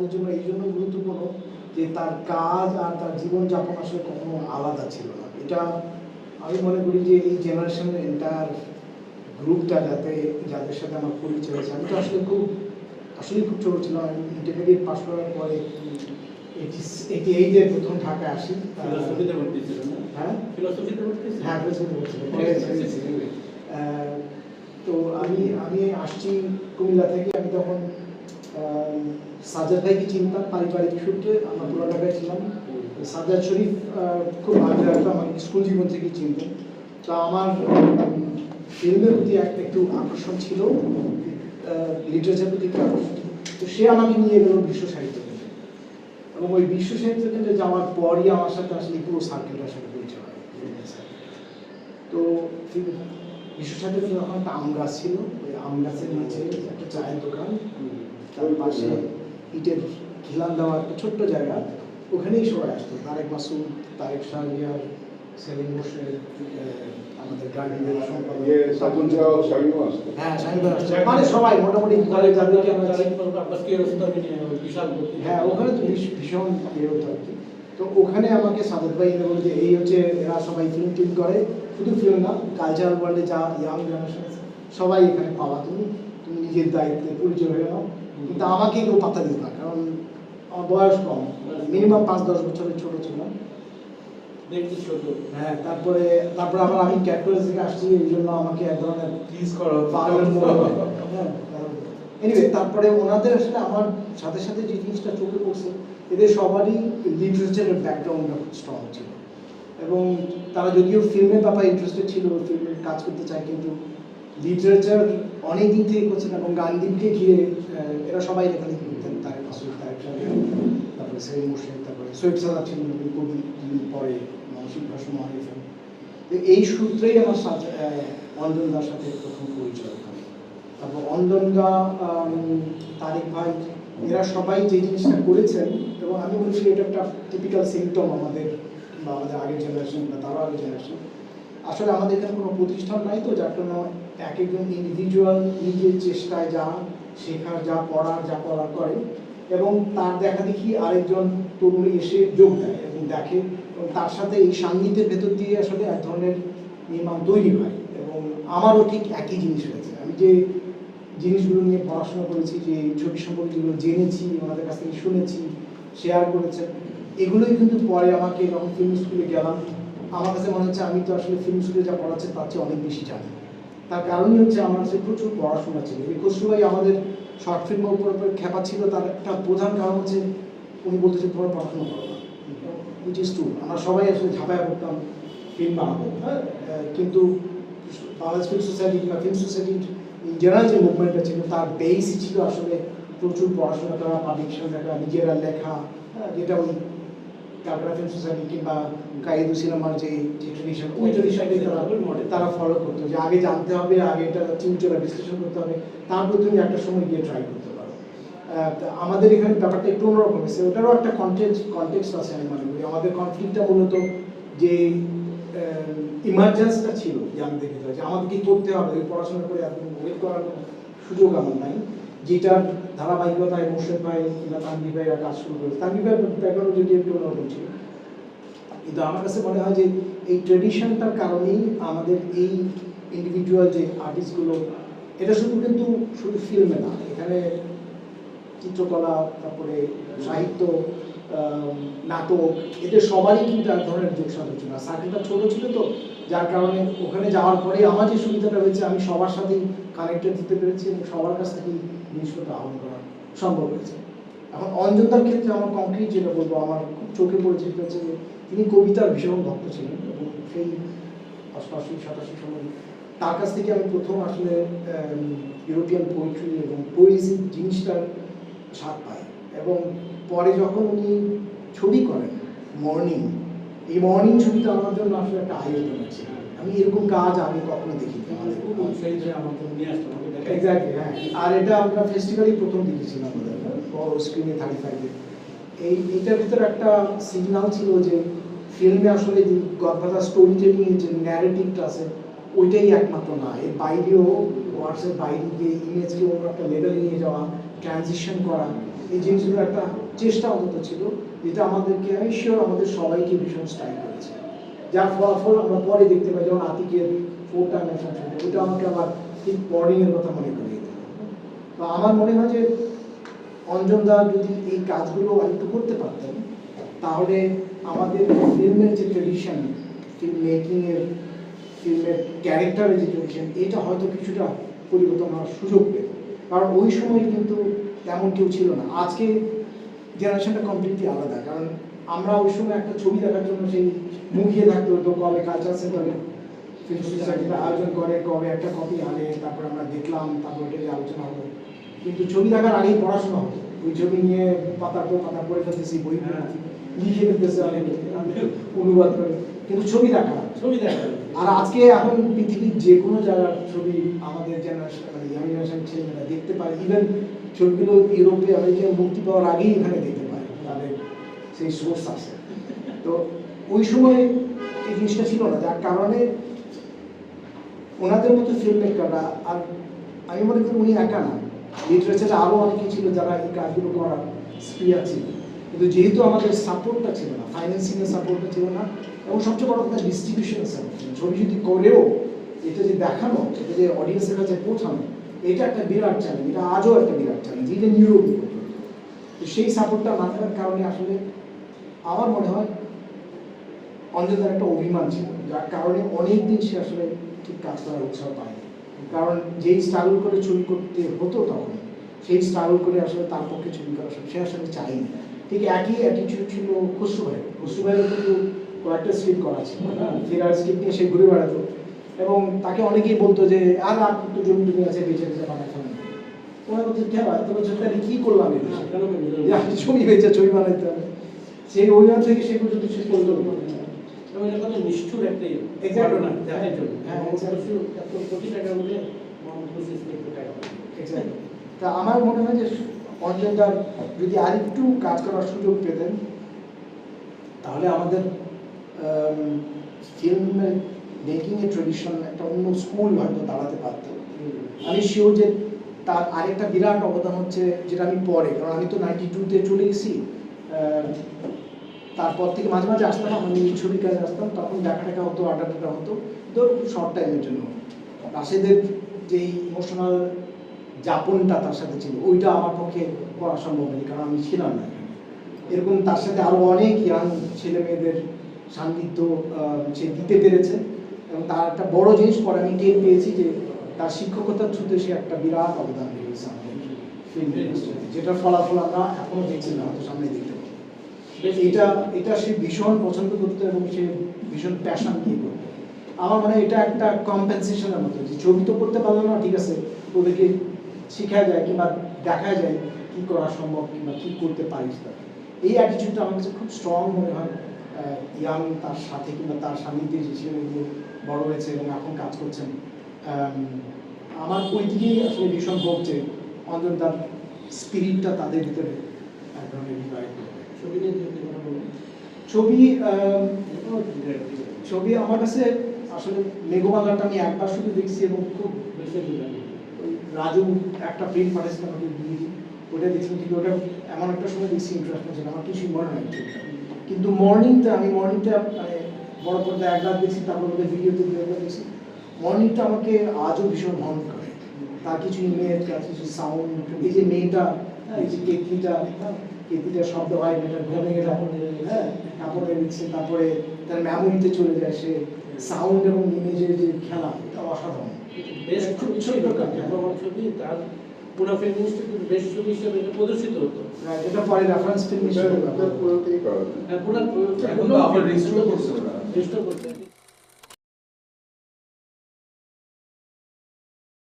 জন্য এই জন্য গুরুত্বপূর্ণ যে তার কাজ আর তার জীবনযাপন আসলে কখনো আলাদা ছিল না। এটা আমি মনে করি যে এই জেনারেশনের এন্টায়ার গ্রুপটা যাতে যাদের সাথে আমার পরিচয় হয়েছে আমি তো আসলে খুব আসলে খুব ছোটো ছিলাম। আমি ইন্টারমিডিয়েট পাস করার পরে এইটি এইটি এইটে প্রথম ঢাকায় আসি। ছিল হ্যাঁ? হ্যাঁ তো আমি আমি আসছি কুমিল্লা থেকে। আমি তখন সাজ্জাদ ভাইকে চিনতাম, পারিবারিক সূত্রে আমরা পুরা ঢাকায় ছিলাম। সাজ্জাদ শরীফ খুব ভালো একটা আমার স্কুল জীবন থেকেই চিনতেন। তো আমার ফিল্মের প্রতি একটা একটু আকর্ষণ ছিল লিটারেচার প্রতি একটু আকর্ষণ ছিল। তো সে আমাকে নিয়ে গেল বিশ্ব সাহিত্য এবং ওই বিশ্ব সাহিত্য কেন্দ্রে যাওয়ার পরই আমার সাথে আসলে পুরো সার্কেলটার সাথে পরিচয় হয়। তো বিশ্ব সাহিত্য কেন্দ্রে তখন একটা আম গাছ ছিল, ওই আম গাছের নিচে একটা চায়ের দোকান। তার পাশে ইটের খিলান দেওয়া একটা ছোট্ট জায়গা। ওখানেই সবাই আসতো। তারেক মাসুদ তারেক শাহরিয়ার সেলিম হোসেন আমাদের গার্ডেনের সম্পাদক। ইয়ে হ্যাঁ। মানে সবাই মোটামুটি হ্যাঁ ওখানে তো ভীষণ ইয়ে হতো আর কি। তো ওখানে আমাকে সাদত ভাই এনে বলে যে এই হচ্ছে এরা সবাই ফিল্ম টিম করে। শুধু ফিল্ম না কালচারাল ওয়ার্ল্ডে যা ইয়াং জেনারেশন সবাই এখানে পাওয়া। তুমি তুমি নিজের দায়িত্বে পরিচয় হয়ে নাও। কিন্তু আমাকে কেউ পাত্তা দিত না কারণ আমার বয়স কম মিনিমাম পাঁচ দশ বছরের ছোট ছিলাম দেখতে ছোট। হ্যাঁ তারপরে তারপরে আমি থেকে আসছি এই জন্য আমাকে এক ধরনের প্লিজ করো। পাগলের মতো এনিওয়ে তারপরে। ওনাদের আসলে আমার সাথে সাথে যে জিনিসটা চোখে পড়ছে এদের সবারই লিটারেচারের ব্যাকগ্রাউন্ডটা স্ট্রং ছিল। এবং তারা যদিও ফিল্মের ব্যাপারে ইন্টারেস্টেড ছিল ফিল্মে কাজ করতে চায় কিন্তু লিটারেচার অনেক দিক থেকে করছেন এবং গান্ধীকে ঘিরে এরা সবাই লেখালেখি করতেন তারেক মাসুদ তারপরে সেলিম হোসেন তারপরে সৈয়দ সাদা ছিলেন উনি কবি পরে মানসিক ভাষা মহারিফেন তো এই সূত্রেই আমার সাথে অঞ্জনদার সাথে প্রথম পরিচয় ওখানে তারপর অঞ্জনদা আম, তারিক ভাই এরা সবাই যে জিনিসটা করেছেন এবং আমি বলছি এটা একটা টিপিক্যাল সিমটম আমাদের বা আমাদের আগের জেনারেশন বা তারও আগের জেনারেশন আসলে আমাদের এখানে কোনো প্রতিষ্ঠান নাই তো, যার জন্য এক একজন ইন্ডিভিজুয়াল নিজের চেষ্টায় যা শেখার, যা পড়ার, যা করার করে এবং তার দেখা দেখি আরেকজন তরুণী এসে যোগ দেয় এবং দেখে এবং তার সাথে এই সান্নিধ্যের ভেতর দিয়ে আসলে এক ধরনের নির্মাণ তৈরি হয় এবং আমারও ঠিক একই জিনিস হয়েছে আমি যে জিনিসগুলো নিয়ে পড়াশোনা করেছি, যে ছবি সম্পর্কে যেগুলো জেনেছি, ওনাদের কাছ থেকে শুনেছি শেয়ার করেছেন, এগুলোই কিন্তু পরে আমাকে যখন ফিল্ম স্কুলে গেলাম। আমার কাছে মনে হচ্ছে আমি তো আসলে ফিল্ম স্কুলে যা পড়াচ্ছে তার চেয়ে অনেক বেশি জানি তার কারণই হচ্ছে আমার কাছে প্রচুর পড়াশোনা ছিল। এই আমাদের শর্ট ফিল্মের উপর উপর খেপা ছিল তার একটা প্রধান কারণ হচ্ছে উনি বলতে যে তোমার পড়াশোনা করো না। উইচ ইজ ট্রু আমরা সবাই আসলে ঝাঁপায় পড়তাম ফিল্ম বানাবো হ্যাঁ? কিন্তু বাংলাদেশ ফিল্ম সোসাইটি কিংবা ফিল্ম সোসাইটির জেনারেল যে মুভমেন্টটা ছিল তার বেসই ছিল আসলে প্রচুর পড়াশোনা করা পাবলিকেশন দেখা নিজেরা লেখা হ্যাঁ, যেটা ওই ফিল্ম সোসাইটি কিংবা কাইদু সিনেমার যে যে ট্রেডিশন ওই ট্রেডিশনটাই তারা তারা ফলো করতো যে আগে জানতে হবে আগে এটা চিন্তা বিশ্লেষণ করতে হবে তারপর তুমি একটা সময় গিয়ে ট্রাই করতে পারো। আমাদের এখানে ব্যাপারটা একটু অন্যরকম হয়েছে ওটারও একটা কন্টেক্স কন্টেক্স আছে আমি মনে করি। আমাদের কনফ্লিক্টটা মূলত যে ইমার্জেন্সটা ছিল যে আমাদের ভিতরে যে আমাদের কি করতে হবে পড়াশোনা করে এত ওয়েট করার সুযোগ আমার নাই। যেটার ধারাবাহিকতায় মোর্শেদ ভাই কিংবা তানভি ভাইরা কাজ শুরু করেছে। তানভি ভাই ব্যাকগ্রাউন্ড যদি একটু অন্যরকম ছিল। কিন্তু আমার কাছে মনে হয় যে এই ট্রেডিশনটার কারণেই আমাদের এই ইন্ডিভিজুয়াল যে আর্টিস্টগুলো এটা শুধু কিন্তু শুধু ফিল্মে না, এখানে চিত্রকলা, তারপরে সাহিত্য নাটক, এদের সবারই কিন্তু এক ধরনের যোগ সাধন। ছিল আর সার্কেলটা ছোট ছিল তো, যার কারণে ওখানে যাওয়ার পরে আমার যে সুবিধাটা হয়েছে, আমি সবার সাথেই কানেক্টেড দিতে পেরেছি এবং সবার কাছ থেকেই জিনিসপত্র আহরণ করা সম্ভব হয়েছে। এখন অঞ্জনদার ক্ষেত্রে আমার কংক্রিট যেটা বলব, আমার খুব চোখে পড়েছে সেটা হচ্ছে যে তিনি কবিতার ভীষণ ভক্ত ছিলেন এবং সেই অষ্টাশি সাতাশি সময় তার কাছ থেকে আমি প্রথম আসলে ইউরোপিয়ান পোয়েট্রি এবং পোয়েজি জিনিসটার স্বাদ পাই। এবং পরে যখন উনি ছবি করেন মর্নিং এই মর্নিং ছবিটা আমার জন্য আসলে একটা ওপেনার ছিল আমি এরকম কাজ আমি কখনো দেখিনি। এক্স্যাক্টলি হ্যাঁ আর এটা আমরা ফেস্টিভ্যালই প্রথম দেখেছিলাম আমাদের বড় স্ক্রিনে থার্টি ফাইভে এই এইটার ভিতরে একটা সিগনাল ছিল যে ফিল্মে আসলে যে গল্পটা স্টোরি টেলিং যে ন্যারেটিভটা আছে ওইটাই একমাত্র না। এর বাইরেও ওয়ার্ডসের বাইরে গিয়ে ইমেজকে অন্য একটা লেভেলে নিয়ে যাওয়া ট্রানজিশন করা এই জিনিসগুলো একটা চেষ্টা অন্তত ছিল যেটা আমাদেরকে আমি শিওর আমাদের সবাইকে ভীষণ স্ট্রাইক করেছে। যার ফলাফল আমরা পরে দেখতে পাই, যেমন আতিকের ফোর টাইম ওটা আমাকে আবার ঠিক এর কথা মনে করিয়ে দিল। তো আমার মনে হয় যে অঞ্জন দা যদি এই কাজগুলো আরেকটু করতে পারতেন, তাহলে আমাদের ফিল্মের যে ট্রেডিশন ফিল্ম মেকিংয়ের ফিল্মের ক্যারেক্টারের যে ট্রেডিশন এটা হয়তো কিছুটা পরিবর্তন হওয়ার সুযোগ পেত। কারণ ওই সময় কিন্তু তেমন কেউ ছিল না। আজকে জেনারেশনটা কমপ্লিটলি আলাদা। কারণ আমরা ওই সময় একটা ছবি দেখার জন্য সেই মুখিয়ে থাকতে হতো কবে কালচার সেন্টারে ফিল্ম সোসাইটিটা আয়োজন করে কবে একটা কপি আনে তারপর আমরা দেখলাম তারপর এটা নিয়ে আলোচনা হলো কিন্তু ছবি দেখার আগেই পড়াশোনা হতো ওই ছবি নিয়ে পাতার পর পাতা পড়ে ফেলতেছি বই হ্যাঁ। লিখে ফেলতেছে অনেকে অনুবাদ করে। কিন্তু ছবি দেখা ছবি দেখা আর আজকে এখন পৃথিবীর যে কোনো জায়গার ছবি আমাদের জেনারেশন মানে ইয়াং জেনারেশন ছেলেমেয়েরা দেখতে পারে। ইভেন ছবিগুলো ইউরোপে আমেরিকায় মুক্তি পাওয়ার আগেই এখানে দেখতে পারে তাদের সেই সোর্স আছে। তো ওই সময় এই জিনিসটা ছিল না, যার কারণে ওনাদের মতো ফিল্ম মেকাররা আর আমি মনে করি উনি একা না লিটারেচারে আরও অনেকেই ছিল যারা এই কাজগুলো করার স্প্রিয়া ছিল। কিন্তু যেহেতু আমাদের সাপোর্টটা ছিল না ফাইন্যান্সিংয়ের সাপোর্টটা ছিল না, এবং সবচেয়ে বড় কথা ডিস্ট্রিবিউশনের সাপোর্ট ছবি যদি করেও এটা যে দেখানো, এটা যে অডিয়েন্সের কাছে পৌঁছানো, এটা একটা বিরাট চ্যালেঞ্জ এটা আজও একটা বিরাট চ্যালেঞ্জ পর্যন্ত তো সেই সাপোর্টটা না থাকার কারণে আসলে আমার মনে হয় অঞ্জনদার একটা অভিমান ছিল যার কারণে অনেক দিন সে আসলে ঠিক কাজ করার উৎসাহ পায়নি। কারণ যেই স্ট্রাগল করে ছবি করতে হতো তখন সেই স্ট্রাগল করে আসলে তার পক্ষে ছবি করা সে আসলে চাইনি ঠিক একই অ্যাটিটিউড ছিল খসরু ভাই খসরু ভাইয়েরও কিন্তু কয়েকটা স্ক্রিপ্ট করা ছিল ফেরার স্ক্রিপ্ট নিয়ে সে ঘুরে বেড়াতো। এবং তাকে অনেকেই বলতো যে আর আপনার তো জমি টমি আছে বেঁচে বেঁচে বানাতে হবে তোমার বলছে কেন? এত বছর তাহলে কি করলাম আপনি ছবি বেঁচে ছবি বানাইতে হবে। সেই অভিমান থেকে সে পর্যন্ত সে এটা কত একটা। ঘটনা দেখার জন্য। হ্যাঁ, মোহাম্মদ এত কোটি টাকা বলে মোহাম্মদ টাকা তা আমার মনে হয় যে অঞ্জনদার যদি আরেকটু কাজ করার সুযোগ পেতেন তাহলে আমাদের ফিল্ম মেকিং এর ট্রেডিশন একটা অন্য স্কুল হয়তো দাঁড়াতে পারতো। আমি শিওর যে তার আরেকটা বিরাট অবদান হচ্ছে যেটা আমি পরে কারণ আমি তো নাইনটি টুতে চলে গেছি তারপর থেকে মাঝে মাঝে আসতাম আমি ছবি কাজে আসতাম তখন দেখা টাকা হতো। আড্ডা টাড্ডা হতো তো শর্ট টাইমের জন্য। রাশেদের যেই ইমোশনাল যাপনটা তার সাথে ছিল ওইটা আমার পক্ষে করা সম্ভব হয়নি কারণ আমি ছিলাম না এরকম তার সাথে আরও অনেক ইয়াং ছেলে মেয়েদের সান্নিধ্য সে দিতে পেরেছে। এবং তার একটা বড় জিনিস পরে আমি টের পেয়েছি যে তার শিক্ষকতার থ্রুতে সে একটা বিরাট অবদান রেখেছে আমাদের ফিল্ম ইন্ডাস্ট্রিতে যেটার ফলাফল আমরা এখনও দেখছি না হয়তো সামনে দেখতে এটা এটা সে ভীষণ পছন্দ করতো এবং সে ভীষণ প্যাশন দিয়ে করতো। আমার মনে হয় এটা একটা কম্পেনসেশনের মতো যে ছবি তো করতে পারল না ঠিক আছে ওদেরকে শেখা যায় কিংবা দেখা যায় কি করা সম্ভব কিংবা কি করতে পারিস তারা এই অ্যাটিটিউডটা আমার কাছে খুব স্ট্রং মনে হয় ইয়াং তার সাথে কিংবা তার সান্নিধ্যে যে ছেলেগুলো বড় হয়েছে এবং এখন কাজ করছেন। আম, আমার ওই দিকেই আসলে ভীষণ হোক যে অন্তত তার স্পিরিটটা তাদের ভিতরে এক ধরনের রিভাইভ ছবি নিয়ে যদি কথা বলি, ছবি। ছবি আমার কাছে আসলে মেঘমালাটা আমি একবার শুধু দেখছি এবং খুব বেশি রাজু একটা প্রিন্ট পাঠিয়েছিল আমাকে দিয়ে ওটা দেখছিলাম কিন্তু ওটা এমন একটা সময় দেখছি ইন্টারেস্ট ছিল আমার কিছুই মনে ছবিটা। কিন্তু মর্নিংটা আমি মর্নিংটা মানে বড় পর্দায় একবার দেখছি তারপর ওদের ভিডিওতে দু একবার দেখছি। মর্নিংটা আমাকে আজও ভীষণ ভ্রমণ করে। তার কিছু ইমেজ তার কিছু সাউন্ড এই যে মেয়েটা এই যে কেতলিটা শব্দ হয় ঘুমে গেলে হ্যাঁ কাপড়ে দিচ্ছে তারপরে তার মেমোরিতে চলে যায় সে সাউন্ড এবং ইমেজের যে খেলা এটা অসাধারণ। বেশ খুব ছোট কাজ। ছবি তার পুরো ফিল্ম ইনস্টিটিউট বেস্ট ছবি হিসেবে এটা প্রদর্শিত হতো। এটা পরে রেফারেন্স ফিল্ম হিসেবে এটা হ্যাঁ, পুরো এখন আবার করছে ওরা। করছে।